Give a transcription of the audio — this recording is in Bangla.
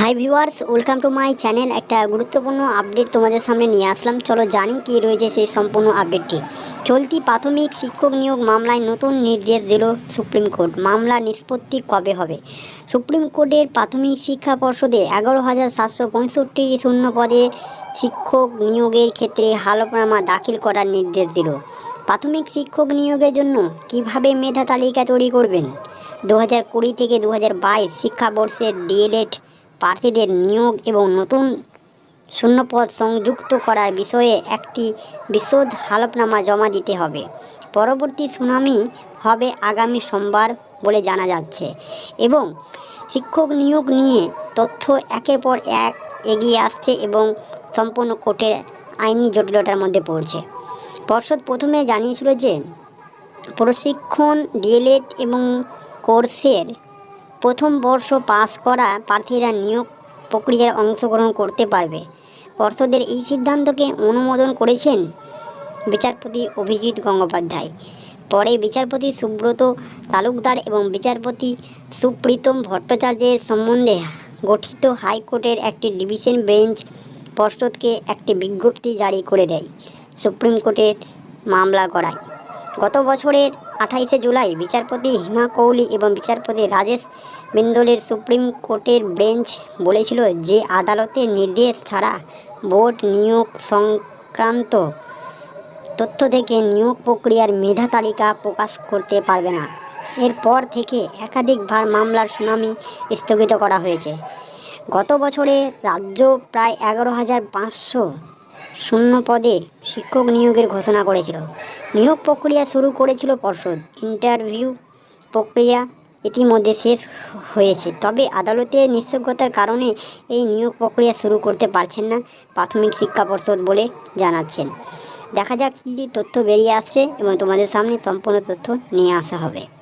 Hi viewers welcome to my channel একটা গুরুত্বপূর্ণ আপডেট তোমাদের সামনে নিয়ে আসলাম। চলো জানি কী রয়েছে সেই সম্পূর্ণ আপডেটটি চলতি প্রাথমিক শিক্ষক নিয়োগ মামলায় নতুন নির্দেশ দিল সুপ্রিম কোর্ট। মামলা নিষ্পত্তি কবে হবে? সুপ্রিম কোর্টের প্রাথমিক শিক্ষা পর্ষদে এগারো হাজার সাতশো পঁয়ষট্টি শূন্য পদে শিক্ষক নিয়োগের ক্ষেত্রে হালফনামা দাখিল করার নির্দেশ দিল। প্রাথমিক শিক্ষক নিয়োগের জন্য কীভাবে মেধা তালিকা তৈরি করবেন? দু হাজার কুড়ি থেকে দু হাজার বাইশ শিক্ষাবর্ষের ডিএলএড প্রার্থীদের নিয়োগ এবং নতুন শূন্যপদ সংযুক্ত করার বিষয়ে একটি বিশদ হালফনামা জমা দিতে হবে। পরবর্তী শুনানি হবে আগামী সোমবার বলে জানা যাচ্ছে এবং শিক্ষক নিয়োগ নিয়ে তথ্য একের পর এক এগিয়ে আসছে এবং সম্পূর্ণ কোর্টের আইনি জটিলতার মধ্যে পড়ছে। পর্ষদ প্রথমে জানিয়েছিল যে প্রশিক্ষণ, ডিএলএড এবং কোর্সের প্রথম বর্ষ পাস করা প্রার্থীরা নিয়োগ প্রক্রিয়ায় অংশগ্রহণ করতে পারবে। পর্ষদের এই সিদ্ধান্তকে অনুমোদন করেছেন বিচারপতি অভিজিৎ গঙ্গোপাধ্যায়। পরে বিচারপতি সুব্রত তালুকদার এবং বিচারপতি সুপ্রীতম ভট্টাচার্যের সম্বন্ধে গঠিত হাইকোর্টের একটি ডিভিশন বেঞ্চ পর্ষদকে একটি বিজ্ঞপ্তি জারি করে দেয়। সুপ্রিম কোর্টের মামলা করায় গত বছরের আঠাইশে জুলাই বিচারপতি হিমা কৌলি এবং বিচারপতি রাজেশ বিন্দলের সুপ্রিম কোর্টের বেঞ্চ বলেছিল যে আদালতের নির্দেশ ছাড়া বোর্ড নিয়োগ সংক্রান্ত তথ্য থেকে নিয়োগ প্রক্রিয়ার মেধা তালিকা প্রকাশ করতে পারবে না। এরপর থেকে একাধিকবার মামলার শুনানি স্থগিত করা হয়েছে। গত বছরে রাজ্য প্রায় এগারো হাজার পাঁচশো শূন্য পদে শিক্ষক নিয়োগের ঘোষণা করেছিল। নিয়োগ প্রক্রিয়া শুরু করেছিল পর্ষদ। ইন্টারভিউ প্রক্রিয়া ইতিমধ্যে শেষ হয়েছে। তবে আদালতের নিষেধাজ্ঞার কারণে এই নিয়োগ প্রক্রিয়া শুরু করতে পারছেন না প্রাথমিক শিক্ষা পর্ষদ বলে জানাচ্ছেন। দেখা যাক কী তথ্য বেরিয়ে আসছে এবং তোমাদের সামনে সম্পূর্ণ তথ্য নিয়ে আসা হবে।